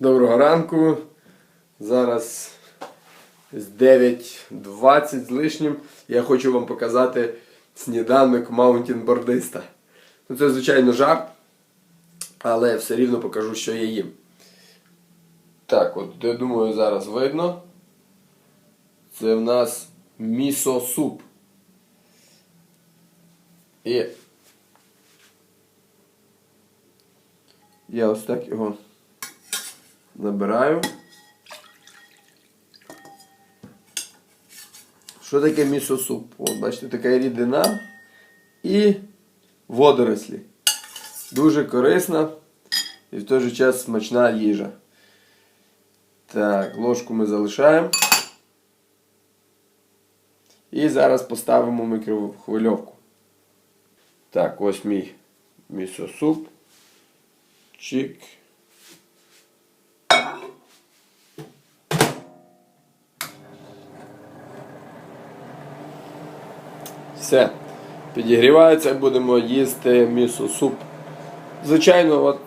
Доброго ранку. Зараз з 9.20 з лишнім. Я хочу вам показати сніданок маунтінбордиста. Ну, це, звичайно, жарт, але все рівно покажу, що я їм. Так, от, я думаю, зараз видно. Це в нас місо-суп. І я ось так його набираю. Що таке місо-суп? От, бачите, така рідина і водорослі. Дуже корисна і в той же час смачна їжа. Так, ложку ми залишаємо. І зараз поставимо мікрохвильовку. Так, ось мій місо-суп. Чик. Все. Підігрівається будемо їсти місо-суп. Звичайно, от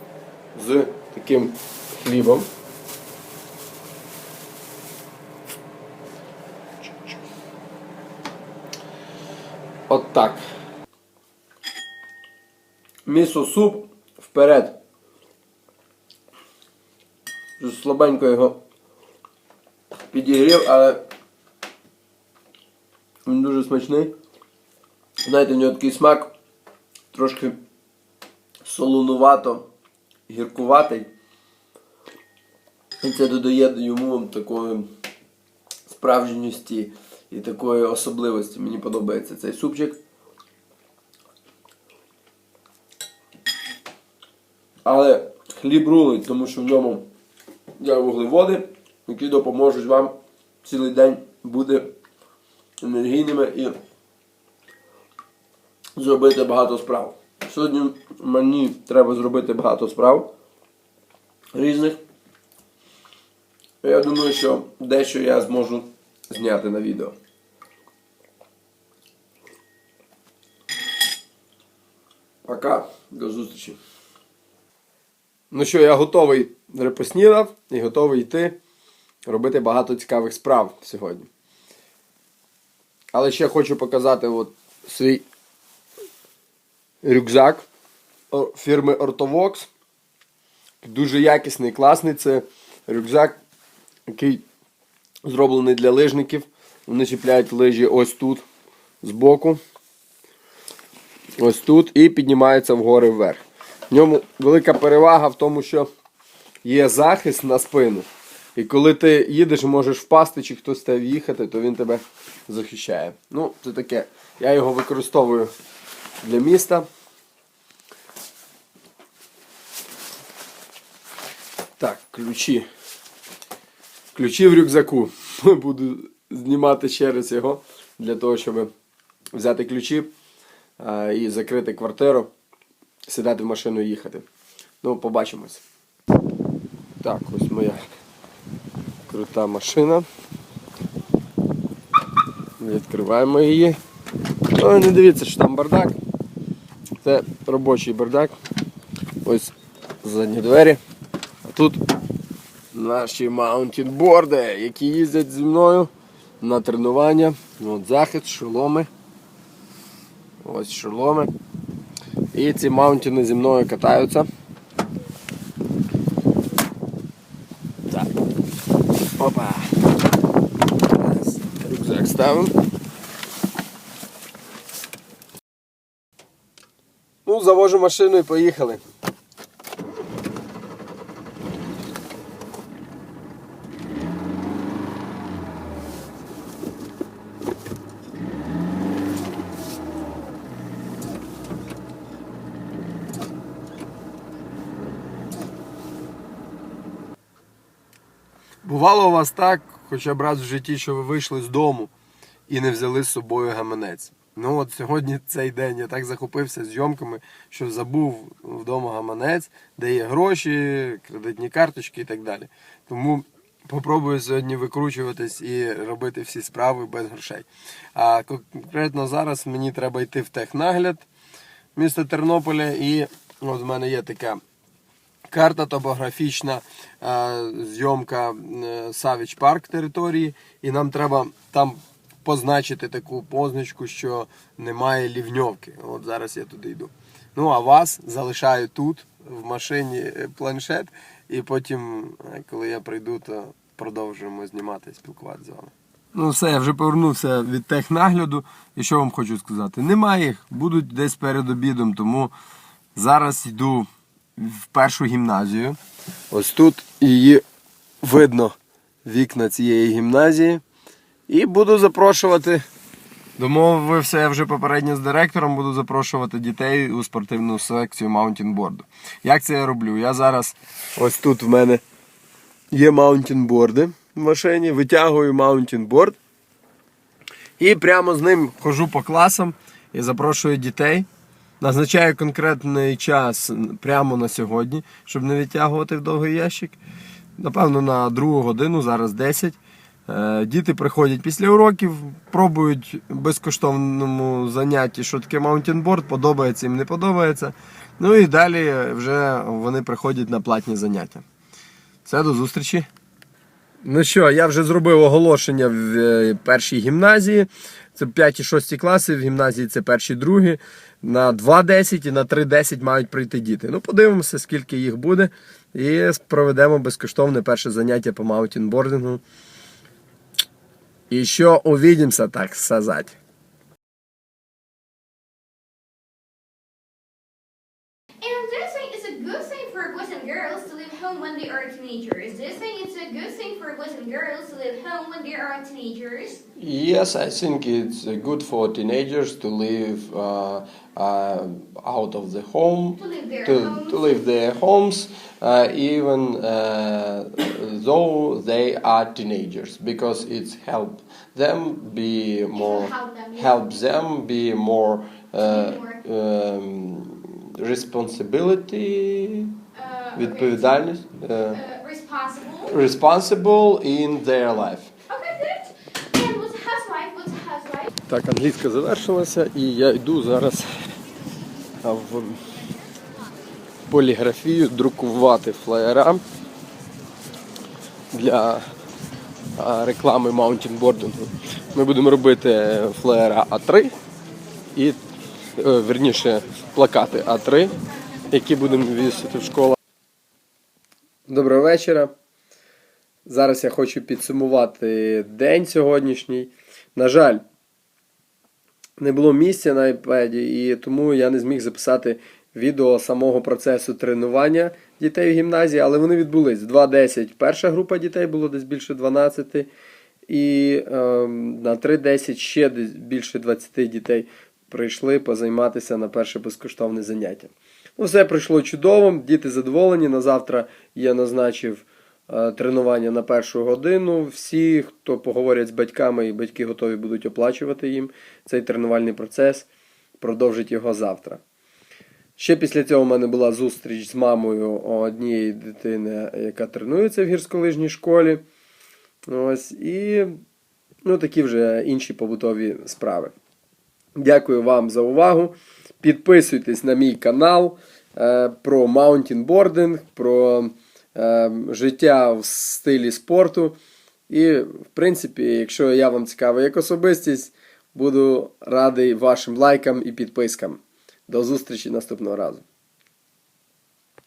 з таким хлібом. От так. Місо-суп вперед. Слабенько його підігрів, але він дуже смачний. Знаєте, в нього такий смак трошки солонувато, гіркуватий. І це додає йому такої справжньості і такої особливості. Мені подобається цей супчик. Але хліб рулить, тому що в ньому є вуглеводи, які допоможуть вам цілий день бути енергійними і зробити багато справ. Сьогодні мені треба зробити багато справ різних. Я думаю, що дещо я зможу зняти на відео. Пока, до зустрічі. Ну що, я готовий репоснідав і готовий йти робити багато цікавих справ сьогодні. Але ще хочу показати от свій рюкзак фірми Ortovox. Дуже якісний, класний. Це рюкзак, який зроблений для лижників. Вони чіпляють лижі ось тут, збоку. Ось тут і піднімаються вгори вверх. В ньому велика перевага в тому, що є захист на спину. І коли ти їдеш, можеш впасти, чи хтось тебе в'їхати, то він тебе захищає. Ну, це таке. Я його використовую для міста. Так, ключі. Ключі в рюкзаку. Буду знімати ще раз його для того, щоб взяти ключі і закрити квартиру, сідати в машину і їхати. Ну, побачимось. Так, ось моя крута машина. Відкриваємо її. Ну, не дивіться, що там бардак. Це робочий бардак. Ось задні двері. Тут наші маунтінборди, які їздять зі мною на тренування. От захист, шоломи. Ось шоломи. І ці маунтіни зі мною катаються. Так. Опа. Рюкзак ставимо. Ну, завожу машину і поїхали. Бувало у вас так, хоча б раз в житті, що ви вийшли з дому і не взяли з собою гаманець. Ну от сьогодні цей день я так захопився зйомками, що забув вдома гаманець, де є гроші, кредитні карточки і так далі. Тому попробую сьогодні викручуватись і робити всі справи без грошей. А конкретно зараз мені треба йти в технагляд міста Тернополя, і от в мене є така карта топографічна, е, зйомка е, Савіч Парк території, і нам треба там позначити таку позначку, що немає лівньовки. От зараз я туди йду. Ну а вас залишаю тут, в машині е, планшет, і потім, е, коли я прийду, то продовжуємо знімати спілкуватися з вами. Ну все, я вже повернувся від технагляду. І що вам хочу сказати? Немає їх, будуть десь перед обідом, тому зараз йду в першу гімназію. Ось тут її видно вікна цієї гімназії. І буду запрошувати. Домовився я вже попередньо з директором, буду запрошувати дітей у спортивну секцію маунтінборду. Як це я роблю? Я зараз ось тут в мене є маунтінборди в машині, витягую маунтінборд і прямо з ним хожу по класам і запрошую дітей. Назначаю конкретний час прямо на сьогодні, щоб не відтягувати в довгий ящик. Напевно, на другу годину, зараз 10. Е, Діти приходять після уроків, пробують в безкоштовному занятті, що таке маунтінборд, подобається їм, не подобається. Ну і далі вже вони приходять на платні заняття. Все, до зустрічі. Ну що, я вже зробив оголошення в е, першій гімназії. Це 5 і 6 класи, в гімназії це перші другі. На 2.10 і на 3.10 мають прийти діти. Ну, подивимося, скільки їх буде. І проведемо безкоштовне перше заняття по маутінбордингу. І що увидимося, так сказати. And this is a good thing for boys and girls home when they are teenagers. This thing it's a good thing for boys and girls to live home when they are teenagers. Yes, I think it's uh, good for teenagers to live uh, uh, out of the home, To leave their to, homes. to leave their homes, uh, even uh, though they are teenagers, because it's help them be more, help them, yeah. help them be more uh, More. um, responsibility, відповідальність, uh, Uh, responsible. responsible in their life. Okay, good. And what's a housewife? What's a housewife? Так, англійська завершилася і я йду зараз в поліграфію друкувати флеєра для реклами маунтінбордингу. Ми будемо робити флеєра А3 і е, верніше плакати А3, які будемо вісити в школах. Доброго вечора. Зараз я хочу підсумувати день сьогоднішній. На жаль, не було місця на iPad, і тому я не зміг записати відео самого процесу тренування дітей в гімназії, але вони відбулись. 2.10 перша група дітей було десь більше 12, і ем, на 3.10 ще десь більше 20 дітей прийшли позайматися на перше безкоштовне заняття. Ну, все пройшло чудово, діти задоволені. На завтра я назначив е, тренування на першу годину. Всі, хто поговорять з батьками, і батьки готові будуть оплачувати їм цей тренувальний процес, продовжить його завтра. Ще після цього в мене була зустріч з мамою однієї дитини, яка тренується в гірськолижній школі. Ось, і ну, такі вже інші побутові справи. Дякую вам за увагу. Підписуйтесь на мій канал е, про маунтінбординг, про е, життя в стилі спорту. І, в принципі, якщо я вам цікавий як особистість, буду радий вашим лайкам і підпискам. До зустрічі наступного разу.